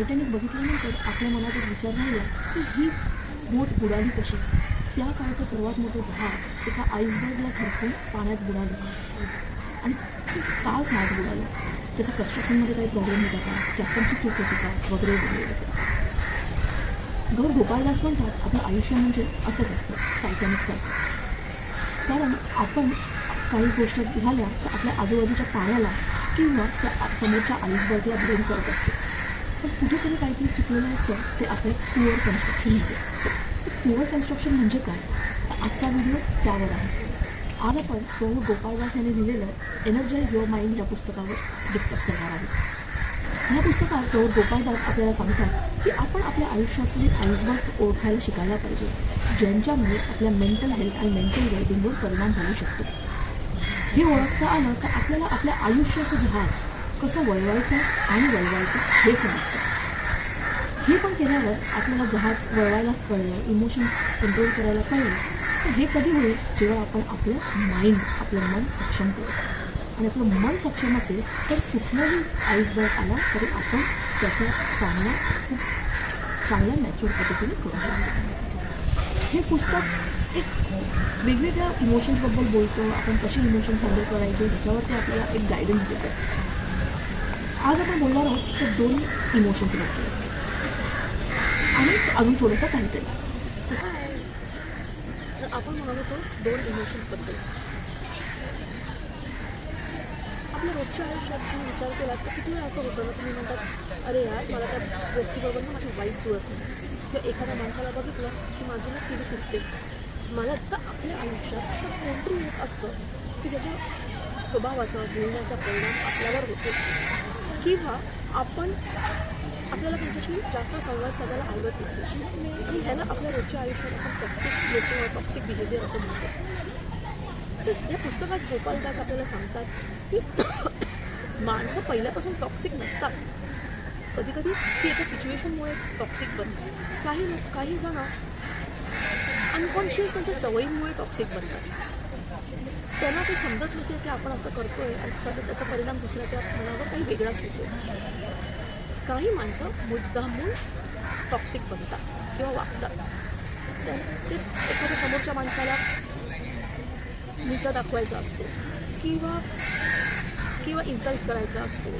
Titanic बघितल्यानंतर आपल्या मनात एक विचार राहिला की ही बोट बुडाली कशी? त्या काळचं सर्वात मोठं जहाज एका आईसबर्गला थरकून पाण्यात बुडालं. आणि का जहाज बुडालं. त्याच्या कन्स्ट्रक्शनमध्ये काही प्रॉब्लेम होता का? कॅप्टनची चूक होती का? वगैरे वगैरे गौर गोपाळदास म्हणतात आपलं आयुष्य म्हणजे असंच असतं टायटॅनिकसारखं कारण आपण काही गोष्ट झाल्या तर आपल्या आजूबाजूच्या पाण्याला किंवा त्या समोरच्या आईसबर्गला ब्लेम करत असतो. पण कुठेतरी काहीतरी चुकलेलं असतं ते आपलं पुअर कन्स्ट्रक्शन होते पुअर कन्स्ट्रक्शन म्हणजे काय? आजचा व्हिडिओ त्यावर आहे. आज आपण प्रभू गोपाळदास यांनी लिहिलेलं एनर्जाइज युअर माइंड या पुस्तकावर डिस्कस करणार आहोत. या पुस्तकात प्रभू गोपाळदास आपल्याला सांगतात की आपण आपल्या आयुष्यातले आईसबर्ग ओळखायला शिकायला पाहिजे ज्यांच्यामुळे आपल्या मेंटल हेल्थ आणि मेंटल वेलबिंगवर परिणाम होऊ शकतो. हे ओळखता आलं तर आपल्याला आपल्या आयुष्याचं जहाज कसं वळवायचं आणि वळवायचं हे समजतं. हे पण केल्यावर आपल्याला जहाज वळवायला कळलं इमोशन्स कंट्रोल करायला कळलं तर हे कधी होईल? जेव्हा आपण आपलं माइंड आपलं मन सक्षम करू आणि आपलं मन सक्षम असेल तर कुठलाही आईसबर्ग आला तरी आपण त्याचा सामना खूप चांगल्या नॅचरल पद्धतीने करू शकतो. हे पुस्तक एक वेगवेगळ्या इमोशन्सबद्दल बोलतो आपण कसे इमोशन्स हँडल करायचे ह्याच्यावरती आपल्याला एक गायडन्स देतं. आज आपण बोलणार आहोत तर दोन इमोशन्सबद्दल आणि अजून थोडंसं काहीतरी तर आपण म्हणत होतो दोन इमोशन्सबद्दल आपल्या रोजच्या आयुष्यात तुम्ही विचार केला तर किती वेळा असं होतं ना तुम्ही म्हणतात अरे यार मला त्या व्यक्तीबरोबर ना माझी वाईट जुळत नाही. किंवा एखाद्या माणसाला बघितलं की माझी ना किती फिरते मला तर आपल्या आयुष्यात असं कोणतरी एक असतं की ज्याच्या स्वभावाचा बोलण्याचा परिणाम आपल्यावर होतो. किंवा आपण आपल्याला त्यांच्याशी जास्त संवाद साधायला आवडत नाही. आणि ह्याला आपल्या रोजच्या आयुष्यात आपण टॉक्सिक लोक टॉक्सिक बिहेवियर असं म्हणतो. तर या पुस्तकात गोपालदास आपल्याला सांगतात की माणसं पहिल्यापासून टॉक्सिक नसतात. कधी कधी ती एका सिच्युएशनमुळे टॉक्सिक बनतात. काही लोक काही जण अनकॉन्शियस त्यांच्या सवयीमुळे टॉक्सिक बनतात. त्यांना ते समजत नसेल की आपण असं करतोय आणि त्याचा त्याचा परिणाम दुसऱ्याच्या मनावर काही वेगळाच होतो काही माणसं मुद्दामून टॉक्सिक बनतात किंवा वागतात. तर ते एखाद्या समोरच्या माणसाला नीचा दाखवायचा असतो किंवा किंवा इन्सल्ट करायचा असतो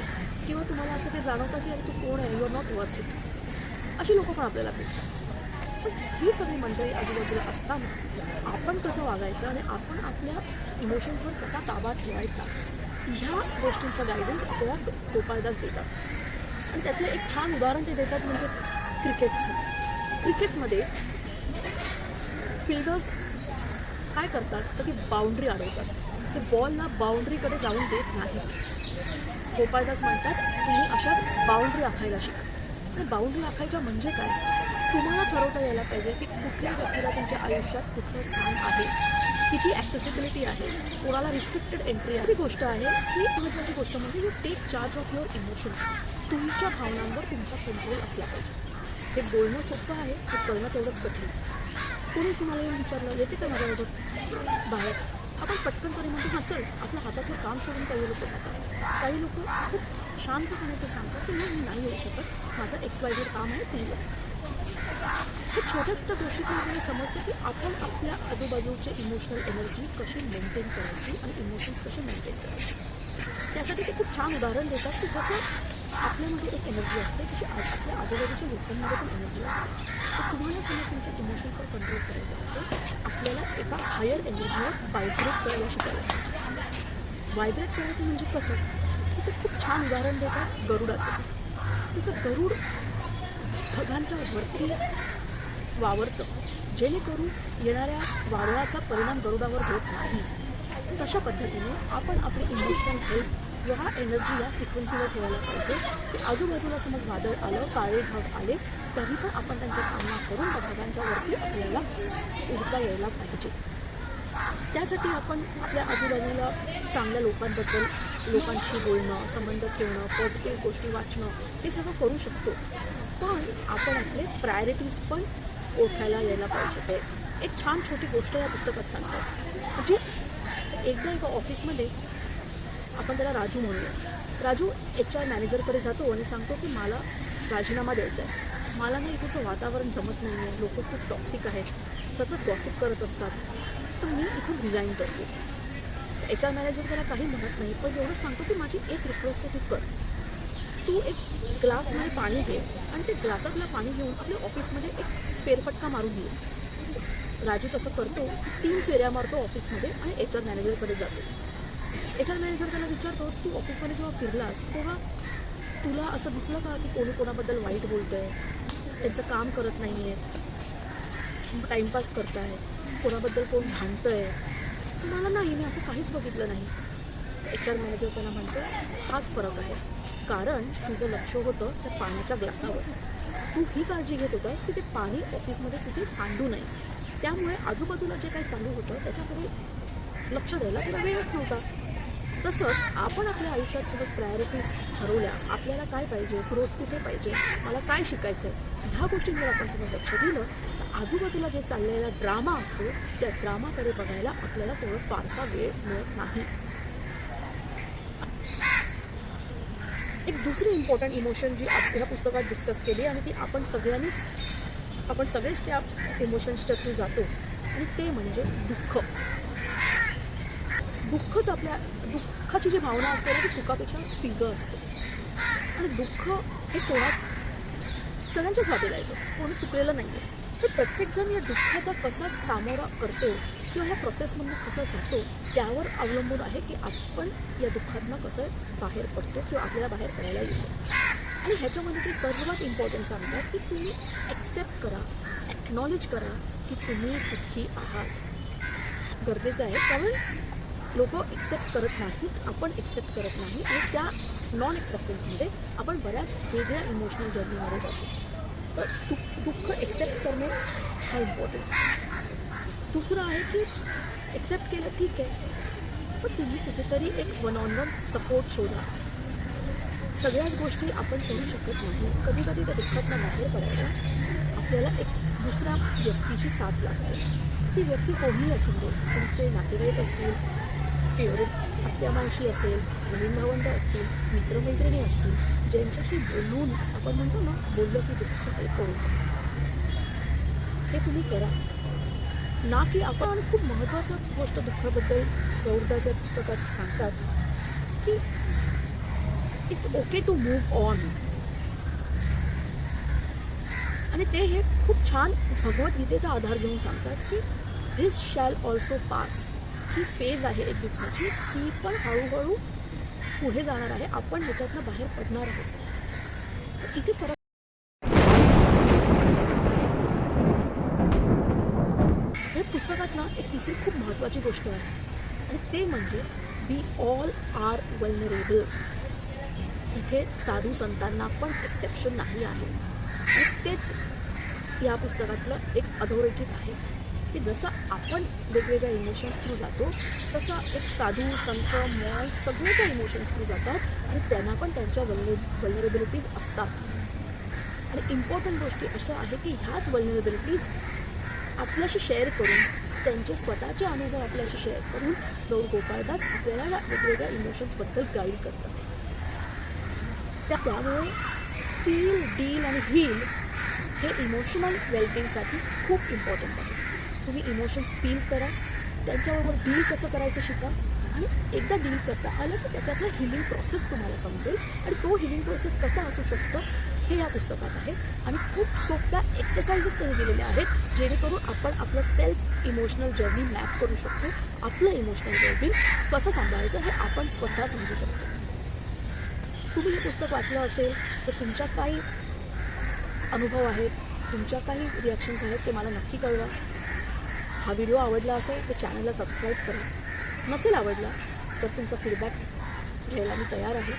किंवा तुम्हाला असं ते जाणवतं की अरे तू कोण आहे? यू नॉट वर्थ इट अशी लोकं पण आपल्याला भेटतात. पण ही सगळी मंडळी आजूबाजूला असताना आपण कसं वागायचं आणि आपण आपल्या इमोशन्सवर कसा ताबा ठेवायचा ह्या गोष्टींचा गायडन्स आपल्याला गोपाळदास देतात. आणि त्यातलं एक छान उदाहरण ते देतात म्हणजे क्रिकेटचं क्रिकेटमध्ये फिल्डर्स काय करतात तर ती बाउंड्री अडवतात. ते बॉलला बाउंड्रीकडे जाऊन देत नाही गोपाळदास म्हणतात तुम्ही अशा बाउंड्री आखायला शिका. आणि बाउंड्री आखायच्या म्हणजे काय? तुम्हाला ठरवता यायला पाहिजे की कुठल्या व्यक्तीला तुमच्या आयुष्यात कुठलं स्थान आहे किती ॲक्सेसिबिलिटी आहे कोणाला रिस्ट्रिक्टेड एंट्री आहे. ही गोष्ट आहे ही महत्त्वाची गोष्ट म्हणजे you take charge of your emotions तुमच्या भावनांवर तुमचा कंट्रोल असला पाहिजे. हे बोलणं सोपं आहे हे कळणं तेवढंच कठीण कोणी तुम्हाला येऊन विचारलं येते का माझ्याबरोबर? बाहेर. आपण पटकन तरी म्हणतो हां चल आपल्या हातातलं काम सोडून काही लोक जातात. काही लोक खूप शांतपणे ते सांगतात की मी नाही येऊ शकत. माझं एक्स वाय काम आहे ते जातं हे छोट्या छोट्या गोष्टीतून समजतं की आपण आपल्या आजूबाजूच्या इमोशनल एनर्जी कशी मेंटेन करायची आणि इमोशन्स कसे मेंटेन करायचे. त्यासाठी ते खूप छान उदाहरण देतात की जसं आपल्यामध्ये एक एनर्जी असते तशी आज आपल्या आजूबाजूच्या लोकांमध्ये पण एनर्जी असते. तर तुम्हाला समज तुमच्या इमोशन्सवर कंट्रोल करायचं असेल आपल्याला एका हायर एनर्जीवर व्हायब्रेट करायला शिकायला पाहिजे व्हायब्रेट करायचं म्हणजे कसं? की ते खूप छान उदाहरण देतात गरुडाचं. तसं गरुड ढगांच्या वरती वावरतं. जेणेकरून येणाऱ्या वादळाचा परिणाम गरुडावर होत नाही. तशा पद्धतीने आपण आपली इमोशनल हेल्थ किंवा एनर्जी या फ्रिक्वेन्सीवर ठेवायला पाहिजे. की आजूबाजूला समज वादळ आलं काळे ढग आले तरी पण आपण त्यांचा सामना करून त्या ढगांच्या वरती आपल्याला उडता यायला पाहिजे. त्यासाठी आपण आपल्या आजूबाजूला चांगल्या लोकांबद्दल लोकांशी बोलणं संबंध ठेवणं पॉझिटिव्ह गोष्टी वाचणं हे सगळं करू शकतो. पण आपण आपले प्रायोरिटीज पण ओळखायला यायला पाहिजे. एक छान छोटी गोष्ट या पुस्तकात सांगतो म्हणजे एकदा एका ऑफिसमध्ये आपण त्याला राजू म्हणूया. राजू एच आर मॅनेजरकडे जातो आणि सांगतो की मला राजीनामा द्यायचा आहे. मला ना इथचं वातावरण जमत नाही आहे लोक खूप टॉक्सिक आहेत. सतत गॉसिप करत असतात. तर मी इथून रिझाईन करते. एच आर मॅनेजर त्याला काही म्हणत नाही पण एवढंच सांगतो की माझी एक रिक्वेस्ट आहे ती कर. तू एक ग्लासमध्ये पाणी घे आणि ते ग्लासातलं पाणी घेऊन आपल्या ऑफिसमध्ये एक फेरफटका मारून घे. राजू तसं करतो तीन फेऱ्या मारतो ऑफिसमध्ये आणि एच आर मॅनेजरकडे जातो. एच आर मॅनेजर त्याला विचारतो तू ऑफिसमध्ये जेव्हा फिरलास तेव्हा तुला असं दिसलं का की कोणी कोणाबद्दल वाईट बोलतंय? त्यांचं काम करत नाही आहे टाईमपास करताय. कोणाबद्दल कोण भांडतंय? मला नाही मी असं काहीच बघितलं नाही. एच आर मॅनेजर त्यांना म्हणतो हाच फरक आहे. कारण तुझं लक्ष होतं त्या पाण्याच्या ग्लासावर. तू ही काळजी घेत होतास की ते पाणी ऑफिसमध्ये कुठे सांडू नये. त्यामुळे आजूबाजूला जे काही चालू होतं त्याच्याकडे लक्ष द्यायला तुला वेळच नव्हता. तसंच आपण आपल्या आयुष्यात समज प्रायोरिटीज ठरवल्या. आपल्याला काय पाहिजे? ग्रोथ कुठे पाहिजे? मला काय शिकायचं आहे ह्या गोष्टींवर आपण सगळं लक्ष दिलं तर आजूबाजूला जे चाललेला ड्रामा असतो त्या ड्रामाकडे बघायला आपल्याला तेवढं फारसा वेळ मिळत नाही. एक दुसरी इम्पॉर्टंट इमोशन जी ह्या पुस्तकात डिस्कस केली आणि ती आपण सगळ्यांनीच आपण सगळेच त्या इमोशन्सच्या थ्रू जातो. आणि ते म्हणजे दुःख. दुःखच आपल्या दुःखाची जी भावना असते ना ती सुखापेक्षा तीव्र असते. आणि दुःख हे कोणात सगळ्यांच्याच हातीला येतं. कोणी चुकलेलं नाही आहे तर प्रत्येकजण या दुःखाचा कसा सामोरा करतो किंवा ह्या प्रोसेसमधून कसा जातो त्यावर अवलंबून आहे की आपण या दुःखातनं कसं बाहेर पडतो किंवा आपल्याला बाहेर पडायला येतो. आणि ह्याच्यामध्ये ते सर्वात इम्पॉर्टंट सांगतात की तुम्ही ॲक्सेप्ट करा ॲक्नॉलेज करा की तुम्ही दुःखी आहात. गरजेचं आहे त्यामुळे लोक एक्सेप्ट करत नाहीत आपण एक्सेप्ट करत नाही आणि त्या नॉन एक्सेप्टन्समध्ये आपण बऱ्याच वेगळ्या इमोशनल जर्नीमध्ये जातो. तर दुःख दुःख एक्सेप्ट करणे हा इम्पॉर्टंट दुसरं आहे की एक्सेप्ट केलं ठीक आहे पण तुम्ही कुठेतरी एक वन ऑन वन सपोर्ट शोधा सगळ्याच गोष्टी आपण करू शकत नाही. कधी कधी त्या दुःखातला बाहेर पडायला आपल्याला एक दुसऱ्या व्यक्तीची साथ लागते. ती व्यक्ती कोणीही असू दे तुमचे नातेवाईक असतील फेवरेट आत्यामावशी असेल बहीण भावंड असतील मित्रमैत्रिणी असतील ज्यांच्याशी बोलून आपण म्हणतो ना बोललं की दुःख हलकं हे तुम्ही करा. ना की आपण आणि खूप महत्त्वाचं गोष्ट दुःखाबद्दल गौरदास या पुस्तकात सांगतात की it's okay to move on आणि ते हे खूप छान भगवद्गीतेचा आधार घेऊन सांगतात की धिस शॅल ऑल्सो पास ही फेज आहे एक दुःखाची. ही पण हळूहळू पुढे जाणार आहे. आपण ह्याच्यातनं बाहेर पडणार आहोत. इथे फरक या पुस्तकात ही एक खूप महत्त्वाची गोष्ट आहे. आणि ते म्हणजे वी ऑल आर वल्नरेबल इथे साधू संतांना पण एक्सेप्शन नाही आहे. आणि तेच या पुस्तकातलं एक अधोरेखित आहे की जसं आपण वेगवेगळ्या इमोशन्स थ्रू जातो तसं एक साधू संत मॉल सगळे त्या इमोशन्स थ्रू जातात आणि त्यांना पण त्यांच्या वल्ने वल्नरेबिलिटीज असतात. आणि इम्पॉर्टंट गोष्टी अशा आहे की ह्याच वल्नरेबिलिटीज आपल्याशी शेअर करून त्यांचे स्वतःचे अनुभव आपल्याशी शेअर करून गौर गोपाळदास आपल्याला वेगवेगळ्या इमोशन्सबद्दल गाईड करतात. त्या त्यामुळे फील डील आणि हील हे इमोशनल वेलबिंगसाठी खूप इम्पॉर्टंट आहे. तुम्ही इमोशन्स फील करा त्यांच्याबरोबर डील कसं करायचं शिका आणि एकदा डील करता आलं की त्याच्यातला हिलिंग प्रोसेस तुम्हाला समजेल. आणि तो हिलिंग प्रोसेस कसा असू शकतो हे या पुस्तकात आहे. आणि खूप सोप्या एक्सरसाइजेस त्यांनी दिलेल्या आहेत जेणेकरून आपण आपलं सेल्फ इमोशनल जर्नी मॅप करू शकतो. आपलं इमोशनल जर्नी कसं सांभाळायचं हे आपण स्वतः समजू शकतो. तुम्ही हे पुस्तक वाचलं असेल तर तुमच्या काही अनुभव आहेत तुमच्या काही रिॲक्शन्स आहेत ते मला नक्की कळवा. हा व्हिडिओ आवडला असेल तर चॅनलला सबस्क्राईब करा. नसेल आवडला तर तुमचा फीडबॅक घ्यायला मी तयार आहे.